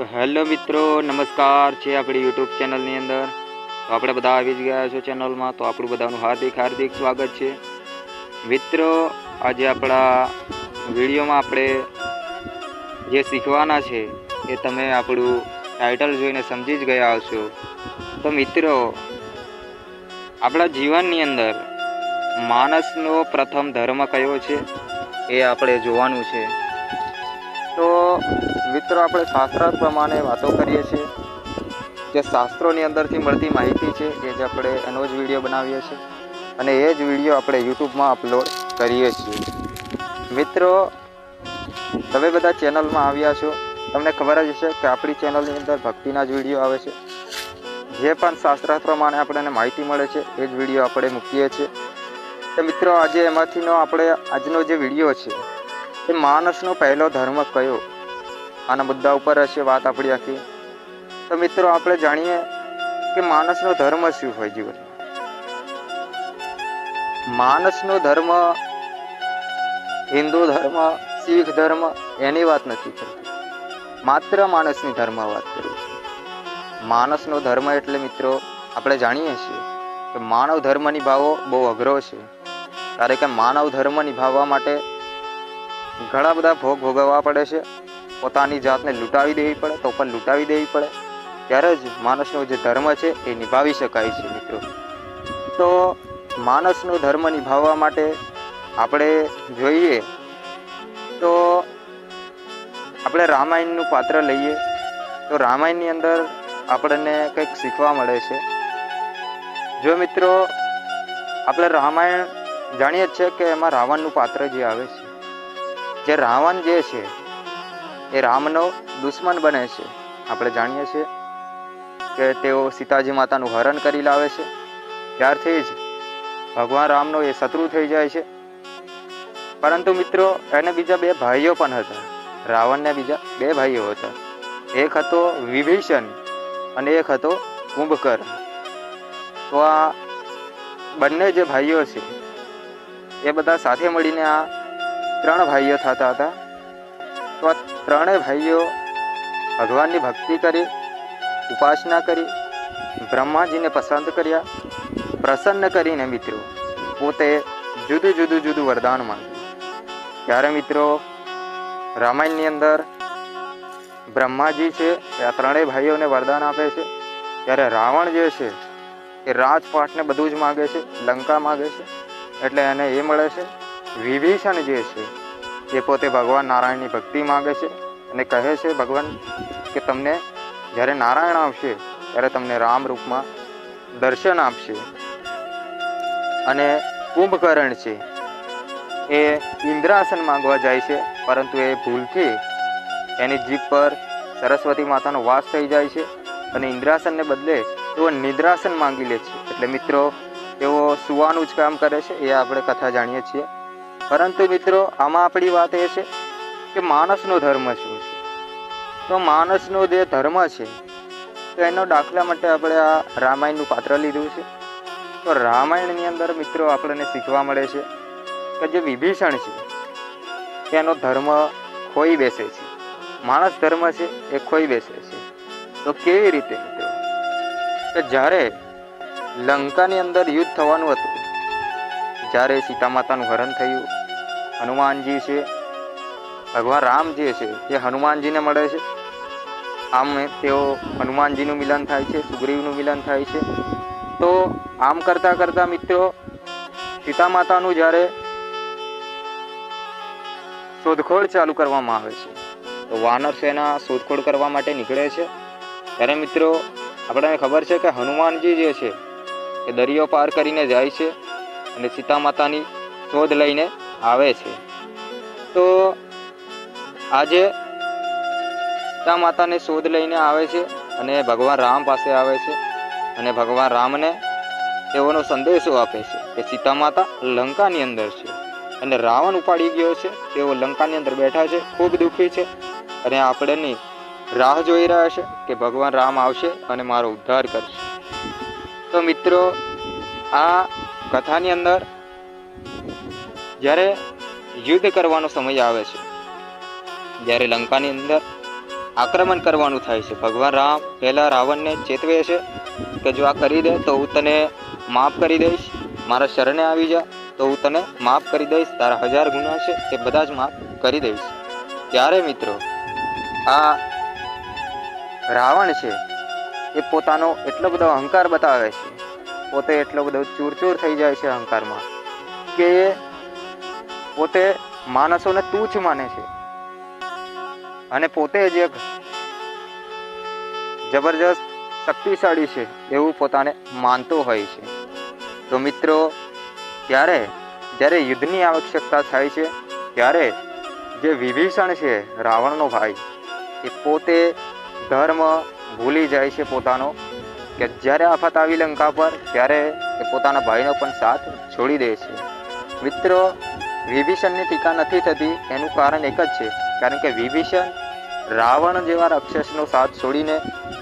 તો હેલો મિત્રો, નમસ્કાર છે આપણી યુટ્યુબ ચેનલની અંદર. તો આપણે બધા આવી જ ગયા છો ચેનલમાં, તો આપણું બધાનું હાર્દિક હાર્દિક સ્વાગત છે. મિત્રો, આજે આપણા વિડીયોમાં આપણે જે શીખવાના છે, એ તમે આપણું ટાઇટલ જોઈને સમજી જ ગયા હશો. તો મિત્રો, આપણા જીવનની અંદર માણસનો પ્રથમ ધર્મ કયો છે, એ આપણે જોવાનું છે. તો મિત્રો આપણે શાસ્ત્ર પ્રમાણે વાતો કરીએ છીએ જે શાસ્ત્રોની અંદરથી મળતી માહિતી છે એ જ આપણે એનો જ વીડિયો બનાવીએ છીએ અને એ જ વીડિયો આપણે યુટ્યુબમાં અપલોડ કરીએ છીએ. મિત્રો, તમે બધા ચેનલમાં આવ્યા છો, તમને ખબર જ હશે કે આપણી ચેનલની અંદર ભક્તિના જ વીડિયો આવે છે. જે પણ શાસ્ત્ર પ્રમાણે આપણને માહિતી મળે છે, એ જ વીડિયો આપણે મૂકીએ છીએ. તો મિત્રો, આજે એમાંથીનો આપણે આજનો જે વીડિયો છે એ માણસનો પહેલો ધર્મ કયો? આના મુદ્દા ઉપર હશે વાત આપણી આખી. તો મિત્રો, આપણે જાણીએ કે માણસનો ધર્મ શું હોય જીવનમાં? માણસનો ધર્મ, હિન્દુ ધર્મ, શીખ ધર્મ, એની વાત નથી કરતી. માત્ર માણસની ધર્મ વાત કરું માણસનો ધર્મ એટલે મિત્રો, આપણે જાણીએ છીએ કે માનવ ધર્મ નિભાવવો બહુ અઘરો છે. કારણ કે માનવ ધર્મ નિભાવવા માટે ઘણા બધા ભોગ ભોગવવા પડે છે. પોતાની જાતને લૂંટાવી દેવી પડે, તો પણ લૂંટાવી દેવી પડે. ત્યારે જ માણસનો જે ધર્મ છે એ નિભાવી શકાય છે મિત્રો. તો માણસનો ધર્મ નિભાવવા માટે આપણે જોઈએ તો આપણે રામાયણનું પાત્ર લઈએ. તો રામાયણની અંદર આપણને કંઈક શીખવા મળે છે. જો મિત્રો, આપણે રામાયણ જાણીએ જ છે કે એમાં રાવણનું પાત્ર જે આવે છે. જે રાવણ જે છે, એ રામનો દુશ્મન બને છે. આપણે જાણીએ છીએ કે તેઓ સીતાજી માતાનું હરણ કરી લાવે છે. ત્યારથી જ ભગવાન રામનો એ શત્રુ થઈ જાય છે. પરંતુ મિત્રો, એને બીજા બે ભાઈઓ પણ હતા. રાવણને બીજા બે ભાઈઓ હતા. એક હતો વિભીષણ અને એક હતો કુંભકર્ણ. તો આ બંને જે ભાઈઓ છે, એ બધા સાથે મળીને આ ત્રણ ભાઈઓ થતા હતા. તો આ ત્રણેય ભાઈઓ ભગવાનની ભક્તિ કરી, ઉપાસના કરી, બ્રહ્માજીને પસંદ કર્યા, પ્રસન્ન કરીને મિત્રો, પોતે જુદું જુદું જુદું વરદાન માંગ્યું ત્યારે મિત્રો, રામાયણની અંદર બ્રહ્માજી છે એ આ ત્રણેય ભાઈઓને વરદાન આપે છે. ત્યારે રાવણ જે છે એ રાજપાટને બધું જ માગે છે, લંકા માગે છે, એટલે એને એ મળે છે. વિભીષણ જે છે, એ પોતે ભગવાન નારાયણની ભક્તિ માગે છે અને કહે છે, ભગવાન, કે તમને જ્યારે નારાયણ આવશે, ત્યારે તમને રામ રૂપમાં દર્શન આપશે. અને કુંભકર્ણ છે, એ ઇન્દ્રાસન માંગવા જાય છે, પરંતુ એ ભૂલથી એની જીભ પર સરસ્વતી માતાનો વાસ થઈ જાય છે અને ઇન્દ્રાસનને બદલે તેઓ નિદ્રાસન માંગી લે છે. એટલે મિત્રો, તેઓ સુવાનું જ કામ કરે છે, એ આપણે કથા જાણીએ છીએ. પરંતુ મિત્રો, આમાં આપણી વાત એ છે કે માણસનો ધર્મ શું છે? તો માણસનો જે ધર્મ છે, તો એનો દાખલા માટે આપણે આ રામાયણનું પાત્ર લીધું છે. તો રામાયણની અંદર મિત્રો આપણને શીખવા મળે છે કે જે વિભીષણ છે એનો ધર્મ ખોઈ બેસે છે. માણસ ધર્મ છે, એ ખોઈ બેસે છે. તો કેવી રીતે મિત્રો? કે જ્યારે લંકાની અંદર યુદ્ધ થવાનું હતું, જ્યારે સીતા માતાનું હરણ થયું હનુમાનજી છે ભગવાન રામ જે છે એ હનુમાનજીને મળે છે આમ તેઓ હનુમાનજીનું મિલન થાય છે સુગ્રીવનું મિલન થાય છે તો આમ કરતાં કરતાં મિત્રો સીતા માતાનું જ્યારે શોધખોળ ચાલુ કરવામાં આવે છે, તો વાનર સેના શોધખોળ કરવા માટે નીકળે છે। ત્યારે મિત્રો, આપણને ખબર છે કે હનુમાનજી જે છે, એ દરિયો પાર કરીને જાય છે અને સીતા માતાની શોધ લઈને આવે છે. તો આજે સીતા માતાને શોધ લઈને આવે છે અને ભગવાન રામ પાસે આવે છે અને ભગવાન રામને તેઓનો સંદેશો આપે છે કે સીતા માતા લંકાની અંદર છે અને રાવણ ઉપાડી ગયો છે. તેઓ લંકાની અંદર બેઠા છે, ખૂબ દુઃખી છે અને આપણેની રાહ જોઈ રહ્યા છે કે ભગવાન રામ આવશે અને મારો ઉદ્ધાર કરશે. તો મિત્રો, આ કથાની અંદર જ્યારે યુદ્ધ કરવાનો સમય આવે છે, જ્યારે લંકાની અંદર આક્રમણ કરવાનું થાય છે, ભગવાન રામ પહેલા રાવણને ચેતવે છે કે જો આ કરી દે તો હું તને માફ કરી દઈશ, મારા શરણે આવી જા, તો હું તને માફ કરી દઈશ, તારા હજાર ગુના છે એ બધા જ માફ કરી દઈશ. ત્યારે મિત્રો, આ રાવણ છે એ પોતાનો એટલો બધો અહંકાર બતાવે છે, પોતે એટલો બધો ચૂરચૂર થઈ જાય છે અહંકારમાં કે પોતે માણસોને તુચ્છ માને છે. અને પોતે જ એક જબરજસ્ત શક્તિશાળી છે એવું પોતાને માનતો હોય છે. તો મિત્રો ત્યારે જ્યારે યુદ્ધની આવશ્યકતા થાય છે, ત્યારે જે વિભીષણ છે રાવણનો ભાઈ, એ પોતે ધર્મ ભૂલી જાય છે પોતાનો, કે જ્યારે આફત આવી લંકા પર, ત્યારે એ પોતાના ભાઈનો પણ સાથ છોડી દે છે. મિત્રો વિભીષણની ટીકા નથી થતી, એનું કારણ એક જ છે. કારણ કે વિભીષણ રાવણ જેવા રાક્ષસનો સાથ છોડીને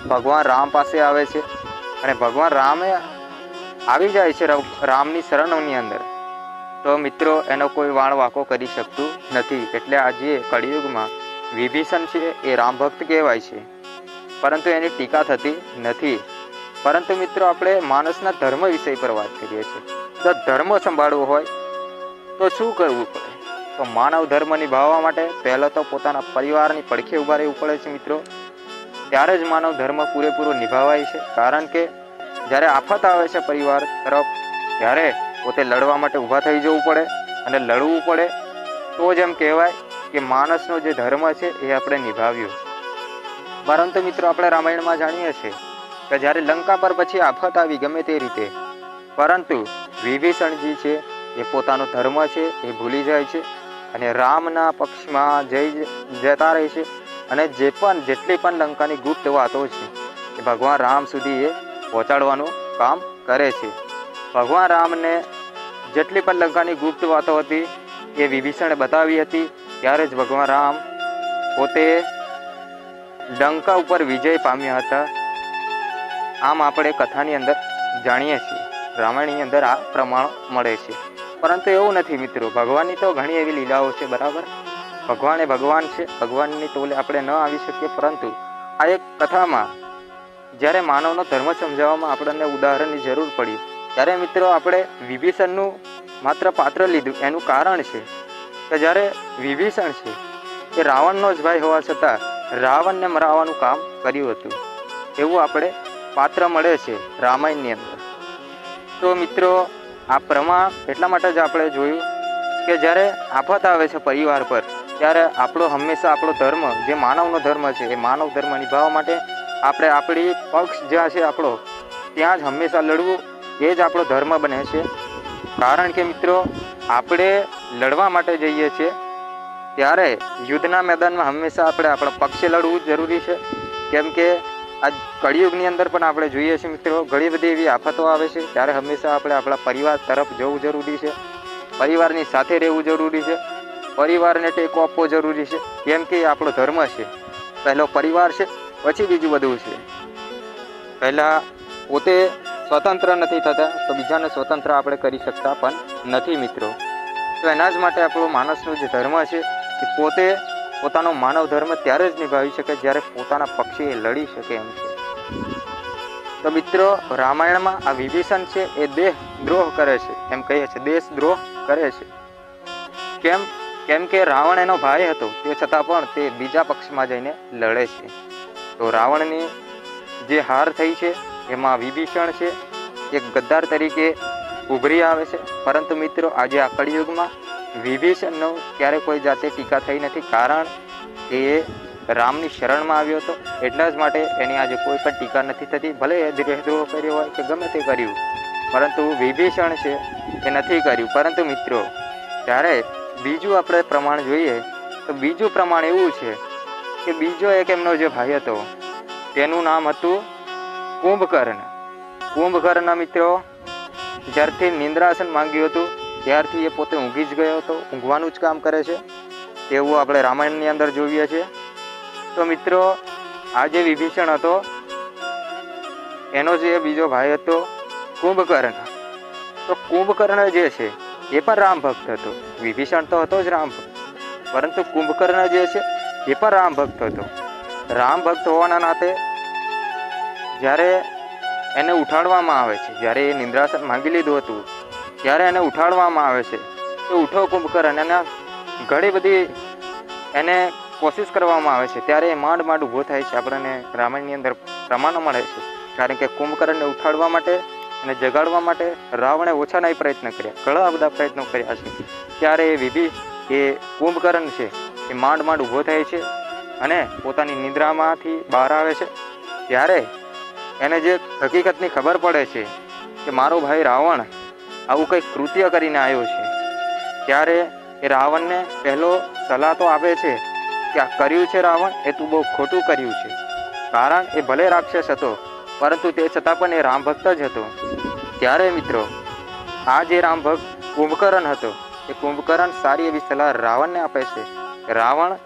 ભગવાન રામ પાસે આવે છે અને ભગવાન રામે આવી જાય છે રામની શરણોની અંદર. તો મિત્રો, એનો કોઈ વાળ વાંકો કરી શકતું નથી. એટલે આજે કળિયુગમાં વિભીષણ છે એ રામ ભક્ત કહેવાય છે. પરંતુ એની ટીકા થતી નથી. પરંતુ મિત્રો, આપણે માણસના ધર્મ વિષય પર વાત કરીએ છીએ. તો ધર્મ સંભાળવો હોય તો શું કરવું પડે? તો માનવ ધર્મ નિભાવવા માટે પહેલાં તો પોતાના પરિવારની પડખે ઊભા રહેવું પડે છે મિત્રો. ત્યારે જ માનવ ધર્મ પૂરેપૂરો નિભાવાય છે. કારણ કે જ્યારે આફત આવે છે પરિવાર તરફ, ત્યારે પોતે લડવા માટે ઊભા થઈ જવું પડે અને લડવું પડે તો જ એમ કહેવાય કે માણસનો જે ધર્મ છે એ આપણે નિભાવ્યો. પરંતુ મિત્રો આપણે રામાયણમાં જાણીએ છીએ કે જ્યારે લંકા પર પછી આફત આવી ગમે તે રીતે, પરંતુ વિભીષણજી છે એ પોતાનો ધર્મ છે, એ ભૂલી જાય છે અને રામના પક્ષમાં જઈ જતા રહે છે અને જે પણ, જેટલી પણ લંકાની ગુપ્ત વાતો છે, એ ભગવાન રામ સુધી એ પહોંચાડવાનું કામ કરે છે. ભગવાન રામને જેટલી પણ લંકાની ગુપ્ત વાતો હતી, એ વિભીષણે બતાવી હતી, ત્યારે જ ભગવાન રામ પોતે લંકા ઉપર વિજય પામ્યા હતા. આમ આપણે કથાની અંદર જાણીએ છીએ. રામાયણની અંદર આ પ્રમાણ મળે છે. પરંતુ એવું નથી મિત્રો, ભગવાનની તો ઘણી એવી લીલાઓ છે, બરાબર? ભગવાન એ ભગવાન છે, ભગવાનની તોલે આપણે ન આવી શકીએ, પરંતુ આ એક કથામાં જ્યારે માનવનો ધર્મ સમજાવવામાં આપણને ઉદાહરણની જરૂર પડી, ત્યારે મિત્રો આપણે વિભીષણનું માત્ર પાત્ર લીધું, એનું કારણ છે કે જ્યારે વિભીષણ છે, એ રાવણનો જ ભાઈ હોવા છતાં રાવણને મરાવવાનું કામ કર્યું હતું. એવું આપણે પાત્ર મળે છે રામાયણની અંદર. તો મિત્રો આ પ્રમાણ એટલા માટે જ આપણે જોયું કે જ્યારે આફત આવે છે પરિવાર પર, ત્યારે આપણો હંમેશા આપણો ધર્મ, જે માનવનો ધર્મ છે, એ માનવ ધર્મ નિભાવવા માટે આપણે આપણી પક્ષ જ્યાં છે આપણો, ત્યાં જ હંમેશા લડવું, એ જ આપણો ધર્મ બને છે. કારણ કે મિત્રો, આપણે લડવા માટે જઈએ છીએ, ત્યારે યુદ્ધના મેદાનમાં હંમેશા આપણે આપણા પક્ષે લડવું જરૂરી છે. કેમ કે આ કળિયુગની અંદર પણ આપણે જોઈએ છીએ મિત્રો, ઘણી બધી એવી આફતો આવે છે. ત્યારે હંમેશા આપણે આપણા પરિવાર તરફ જવું જરૂરી છે. પરિવારની સાથે રહેવું જરૂરી છે. પરિવારને ટેકો આપવો જરૂરી છે. કેમ કે આપણો ધર્મ છે. પહેલો પરિવાર છે, પછી બીજું બધું છે. પહેલાં પોતે સ્વતંત્ર નથી થતા, તો બીજાને સ્વતંત્ર આપણે કરી શકતા પણ નથી મિત્રો. તો એના જ માટે આપણો માણસનો જે ધર્મ છે, એ પોતે પોતાનો માનવ ધર્મ ત્યારે જ નિભાવી શકે જ્યારે પોતાના પક્ષે લડી શકે એમ છે. તો મિત્રો, રામાયણમાં આ વિભીષણ છે એ દેહ દ્રોહ કરે છે, એમ કહીએ છે. દેશ દ્રોહ કરે છે. કેમ? કેમ કે રાવણ એનો ભાઈ હતો, તે છતાં પણ તે બીજા પક્ષમાં જઈને લડે છે. તો રાવણની જે હાર થઈ છે, એમાં વિભીષણ છે એક ગદ્દાર તરીકે ઉભરી આવે છે. પરંતુ મિત્રો, આજે આ કળિયુગમાં વિભીષણનો ક્યારે કોઈ જાતે ટીકા થઈ નથી, કારણ એ રામની શરણમાં આવ્યો હતો. એટલા જ માટે એની આજે કોઈ પણ ટીકા નથી થતી. ભલે એ દેહદ્રોહ કર્યો હોય કે ગમે તે કર્યું, પરંતુ વિભીષણ છે એ નથી કર્યું. પરંતુ મિત્રો, જ્યારે બીજું આપણે પ્રમાણ જોઈએ, તો બીજું પ્રમાણ એવું છે કે બીજો એક એમનો જે ભાઈ હતો, તેનું નામ હતું કુંભકર્ણ. કુંભકર્ણ મિત્રો, જ્યારથી નિંદ્રાસન માંગ્યું હતું ત્યારથી એ પોતે ઊંઘી જ ગયો હતો. ઊંઘવાનું જ કામ કરે છે. એવું આપણે રામાયણની અંદર જોઈએ છીએ. તો મિત્રો, આ જે વિભીષણ હતો, એનો જે બીજો ભાઈ હતો, કુંભકર્ણ. તો કુંભકર્ણ જે છે, એ પણ રામ ભક્ત હતો. વિભીષણ તો હતો જ રામ ભક્ત. પરંતુ કુંભકર્ણ જે છે, એ પણ રામ ભક્ત હતો. રામ ભક્ત હોવાના નાતે, જ્યારે એને ઉઠાડવામાં આવે છે, જ્યારે એ નિંદ્રાસન માંગી લીધું હતું ત્યારે એને ઉઠાડવામાં આવે છે તો ઉઠો કુંભકર્ણ એના ઘણી બધી એને કોશિશ કરવામાં આવે છે. ત્યારે એ માંડ માંડ ઊભો થાય છે. આપણને રામાયણની અંદર પ્રમાણ મળે છે. કારણ કે કુંભકર્ણને ઉઠાડવા માટે અને જગાડવા માટે રાવણે ઓછાના પ્રયત્ન કર્યા. ઘણા બધા પ્રયત્નો કર્યા છે. ત્યારે એ વિભી એ કુંભકર્ણ છે, એ માંડ માંડ ઊભો થાય છે અને પોતાની નિંદ્રામાંથી બહાર આવે છે. ત્યારે એને જે હકીકતની ખબર પડે છે કે મારો ભાઈ રાવણ આવું કંઈક કૃત્ય કરીને આવ્યો છે. ત્યારે એ રાવણને પહેલો સલાહ તો આપે છે કે આ કર્યું છે રાવણ, એ તું બહુ ખોટું કર્યું છે. કારણ એ ભલે રાક્ષસ હતો, પરંતુ તે છતાં પણ એ રામ ભક્ત જ હતો. ત્યારે મિત્રો, આ જે રામ ભક્ત કુંભકર્ણ હતો, એ કુંભકર્ણ સારી એવી સલાહ રાવણને આપે છે. રાવણ,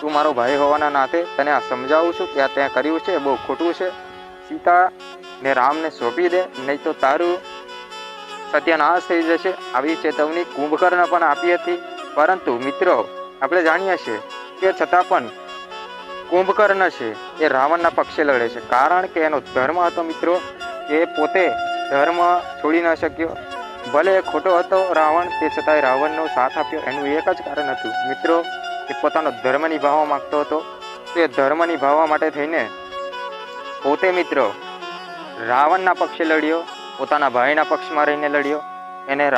તું મારો ભાઈ હોવાના નાતે તને આ સમજાવું છું કે આ ત્યાં કર્યું છે, એ બહુ ખોટું છે. સીતા ને રામને સોંપી દે, નહીં તો તારું સત્યનાશ થઈ જશે, આવી ચેતવણી કુંભકર્ણ પણ આપી હતી. પરંતુ મિત્રો, આપણે જાણીએ છીએ કે છતાં પણ કુંભકર્ણ છે, એ રાવણના પક્ષે લડે છે. કારણ કે એનો ધર્મ હતો મિત્રો, એ પોતે ધર્મ છોડી ન શક્યો. ભલે એ ખોટો હતો રાવણ, તે છતાંય રાવણનો સાથ આપ્યો. એનું એક જ કારણ હતું. મિત્રો, એ પોતાનો ધર્મ નિભાવવા માંગતો હતો. તે ધર્મ નિભાવવા માટે થઈને પોતે મિત્રો રાવણના પક્ષે લડ્યો. પોતાના ભાઈના પક્ષમાં રહીને લડ્યો. એને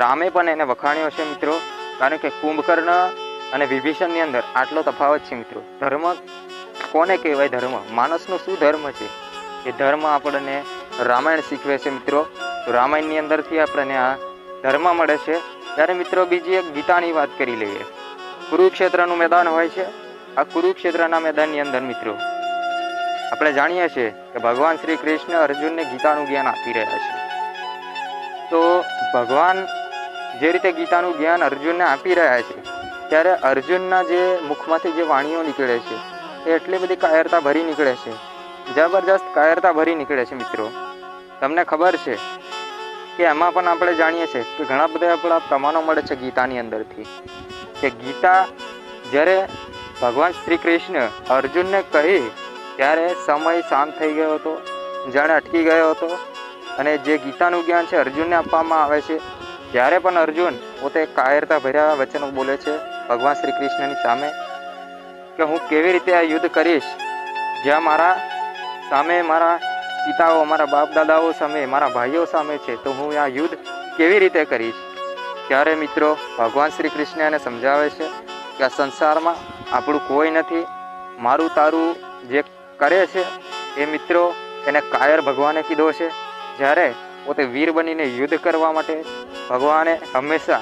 રામે પણ એને વખાણ્યો છે મિત્રો. કારણ કે કુંભકર્ણ અને વિભીષણની અંદર આટલો તફાવત છે મિત્રો. ધર્મ કોને કહેવાય ધર્મ? માણસનો શું ધર્મ છે? એ ધર્મ આપણને રામાયણ શીખવે છે મિત્રો. રામાયણની અંદરથી આપણને આ ધર્મ મળે છે. ત્યારે મિત્રો બીજી એક ગીતાની વાત કરી લઈએ. કુરુક્ષેત્રનું મેદાન હોય છે. આ કુરુક્ષેત્રના મેદાનની અંદર મિત્રો આપણે જાણીએ છીએ કે ભગવાન શ્રી કૃષ્ણ અર્જુનને ગીતાનું જ્ઞાન આપી રહ્યા છે. તો ભગવાન જે રીતે ગીતાનું જ્ઞાન અર્જુનને આપી રહ્યા છે, ત્યારે અર્જુનના જે મુખમાંથી જે વાણીઓ નીકળે છે, એ એટલી બધી કાયરતા ભરી નીકળે છે. જબરજસ્ત કાયરતા ભરી નીકળે છે મિત્રો. તમને ખબર છે કે એમાં પણ આપણે જાણીએ છીએ કે ઘણા બધા આપણા પ્રમાણો મળે છે ગીતાની અંદરથી. કે ગીતા જ્યારે ભગવાન શ્રી કૃષ્ણ અર્જુનને કહી ત્યારે સમય શાંત થઈ ગયો હતો. જાણે અટકી ગયો હતો. અને જે ગીતાનું જ્ઞાન છે અર્જુનને આપવામાં આવે છે, ત્યારે પણ અર્જુન પોતે કાયરતા ભર્યા વચનો બોલે છે ભગવાન શ્રી કૃષ્ણની સામે કે હું કેવી રીતે આ યુદ્ધ કરીશ? જ્યાં મારા સામે મારા પિતાઓ, મારા બાપ દાદાઓ સામે, મારા ભાઈઓ સામે છે, તો હું આ યુદ્ધ કેવી રીતે કરીશ? ત્યારે મિત્રો, ભગવાન શ્રી કૃષ્ણ એને સમજાવે છે કે આ સંસારમાં આપણું કોઈ નથી. મારું તારું જે કરે છે, એ મિત્રો એને કાયર ભગવાને કીધો છે. જ્યારે પોતે વીર બનીને યુદ્ધ કરવા માટે ભગવાને હંમેશા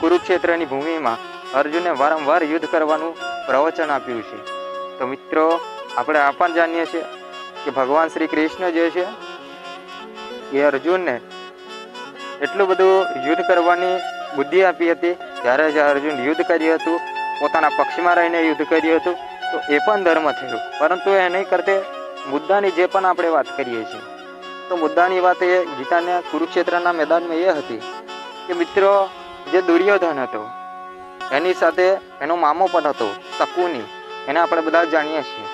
કુરુક્ષેત્રની ભૂમિમાં અર્જુનને વારંવાર યુદ્ધ કરવાનું પ્રવચન આપ્યું છે. તો મિત્રો, આપણે આ પણ જાણીએ છીએ કે ભગવાન શ્રી કૃષ્ણ જે છે, એ અર્જુનને એટલું બધું યુદ્ધ કરવાની બુદ્ધિ આપી હતી. ત્યારે જે અર્જુન યુદ્ધ કર્યું હતું, પોતાના પક્ષમાં રહીને યુદ્ધ કર્યું હતું. તો એ પણ ધર્મ થયું. પરંતુ એ નહીં કરતે મુદ્દાની જે પણ આપણે વાત કરીએ છીએ. તો મુદ્દાની વાત એ ગીતાના કુરુક્ષેત્રના મેદાનમાં એ હતી કે મિત્રો, જે દુર્યોધન હતો, એની સાથે એનો મામો પણ હતો, શકુની. એને આપણે બધા જાણીએ છીએ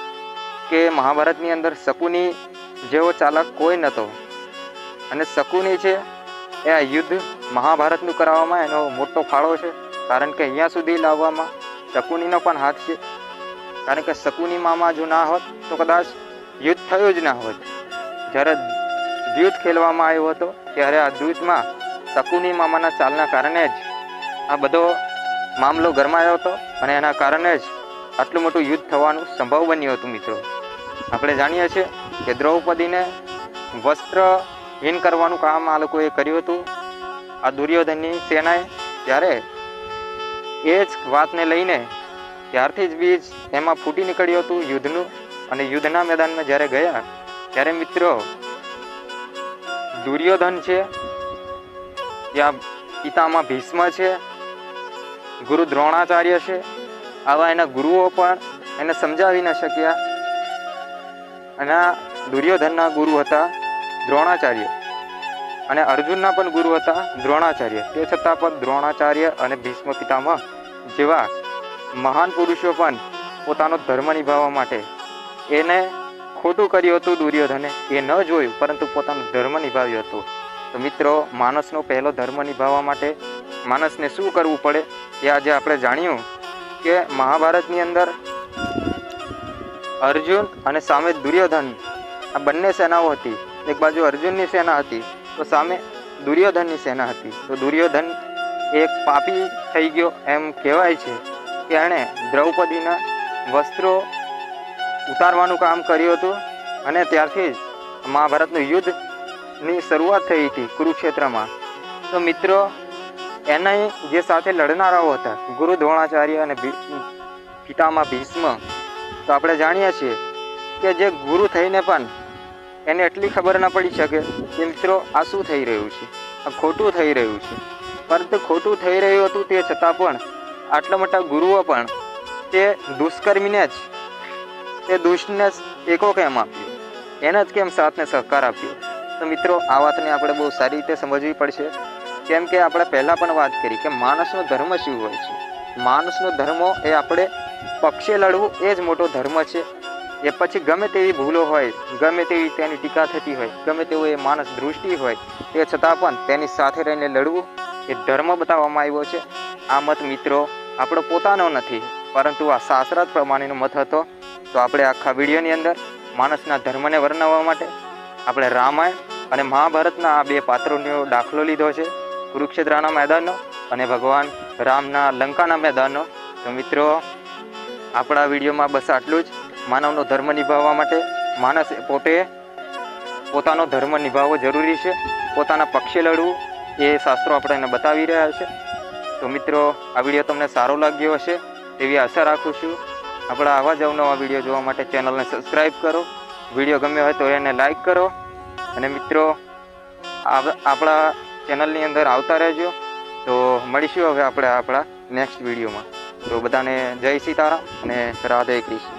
કે મહાભારતની અંદર શકુની જેવો ચાલક કોઈ નહોતો. અને શકુની છે એ આ યુદ્ધ મહાભારતનું કરાવવામાં એનો મોટો ફાળો છે. કારણ કે અહીંયા સુધી લાવવામાં શકુનીનો પણ હાથ છે. કારણ કે શકુની મામા જો ના હોત, તો કદાચ યુદ્ધ થયું જ ના હોત. જ્યારે દ્યુત ખેલવામાં આવ્યો હતો, ત્યારે આ દ્યુતમાં શકુની મામાના ચાલના કારણે જ આ બધો મામલો ગરમાયો હતો અને એના કારણે જ આટલું મોટું યુદ્ધ થવાનું સંભવ બન્યું હતું મિત્રો. આપણે જાણીએ છીએ કે દ્રૌપદીને વસ્ત્રહીન કરવાનું કામ આ લોકોએ કર્યું હતું. આ દુર્યોધનની સેનાએ ત્યારે એ જ વાતને લઈને ત્યારથી જ બીજ એમાં ફૂટી નીકળ્યું હતું યુદ્ધનું અને યુદ્ધના મેદાનમાં જ્યારે ગયા, ત્યારે મિત્રો, દુર્યોધન છે, ત્યાં પિતામાં ભીષ્મ છે, ગુરુ દ્રોણાચાર્ય છે, આવા એના ગુરુઓ પણ એને સમજાવી ન શક્યા. અને દુર્યોધનના ગુરુ હતા દ્રોણાચાર્ય. અને અર્જુનના પણ ગુરુ હતા દ્રોણાચાર્ય. તે છતાં પણ દ્રોણાચાર્ય અને ભીષ્મ પિતામહ જેવા મહાન પુરુષો પણ પોતાનો ધર્મ નિભાવવા માટે એને ખોટું કર્યું હતું દુર્યોધને, એ ન જોયું, પરંતુ પોતાનો ધર્મ નિભાવ્યો હતો. તો મિત્રો, માણસનો પહેલો ધર્મ નિભાવવા માટે માણસને શું કરવું પડે એ આજે આપણે જાણ્યું કે મહાભારતની અંદર અર્જુન અને સામે દુર્યોધન, આ બંને સેનાઓ હતી. એક બાજુ અર્જુનની સેના હતી, તો સામે દુર્યોધનની સેના હતી. તો દુર્યોધન એક પાપી થઈ ગયો એમ કહેવાય છે. કે એણે દ્રૌપદીના વસ્ત્રો ઉતારવાનું કામ કર્યું હતું અને ત્યારથી જ મહાભારતનું યુદ્ધની શરૂઆત થઈ હતી કુરુક્ષેત્રમાં. તો મિત્રો, એના જે સાથે લડનારાઓ હતા, ગુરુ દ્રોણાચાર્ય અને પિતામાં ભીષ્મ, તો આપણે જાણીએ છીએ કે જે ગુરુ થઈને પણ એને એટલી ખબર ન પડી શકે કે મિત્રો, આ શું થઈ રહ્યું છે? આ ખોટું થઈ રહ્યું છે. પરંતુ ખોટું થઈ રહ્યું હતું તે છતાં પણ આટલા મોટા ગુરુઓ પણ તે દુષ્કર્મીને જ, તે દુષ્ટને જ એકો કેમ આપ્યો? એને જ કેમ સાથને સહકાર આપ્યો? તો મિત્રો, આ વાતને આપણે બહુ સારી રીતે સમજવી પડશે. કેમ કે આપણે પહેલાં પણ વાત કરી કે માણસનો ધર્મ શું હોય છે? માણસનો ધર્મ એ આપણે પક્ષે લડવું એ જ મોટો ધર્મ છે. એ પછી ગમે તેવી ભૂલો હોય, ગમે તેવી તેની ટીકા થતી હોય, ગમે તેવો એ માણસ દૃષ્ટિ હોય તે છતાં પણ તેની સાથે રહીને લડવું એ ધર્મ બતાવવામાં આવ્યો છે. આ મત મિત્રો આપણો પોતાનો નથી, પરંતુ આ શાસ્ત્રાર્થ પ્રમાણેનો મત હતો. તો આપણે આખા વિડીયોની અંદર માણસના ધર્મને વર્ણવવા માટે આપણે રામાયણ અને મહાભારતના આ બે પાત્રોનો દાખલો લીધો છે. કુરુક્ષેત્રના મેદાનનો અને ભગવાન રામના લંકાના મેદાનનો. તો મિત્રો, આપણા વિડીયોમાં બસ આટલું જ. માનવનો ધર્મ નિભાવવા માટે માણસ પોતે પોતાનો ધર્મ નિભાવવો જરૂરી છે. પોતાના પક્ષે લડવું એ શાસ્ત્રો આપણે એને બતાવી રહ્યા છે. તો મિત્રો, આ વીડિયો તમને સારો લાગ્યો હશે તેવી આશા રાખું છું. આપણા આવા જ અવનવા વીડિયો જોવા માટે ચેનલને સબસ્ક્રાઈબ કરો. વીડિયો ગમ્યો હોય તો એને લાઈક કરો. અને મિત્રો આપ- આપણા ચેનલની અંદર આવતા રહેજો. તો મળીશું હવે આપણે આપણા નેક્સ્ટ વિડીયોમાં. તો બધાને જય સીતારામ અને રાધે કૃષ્ણ.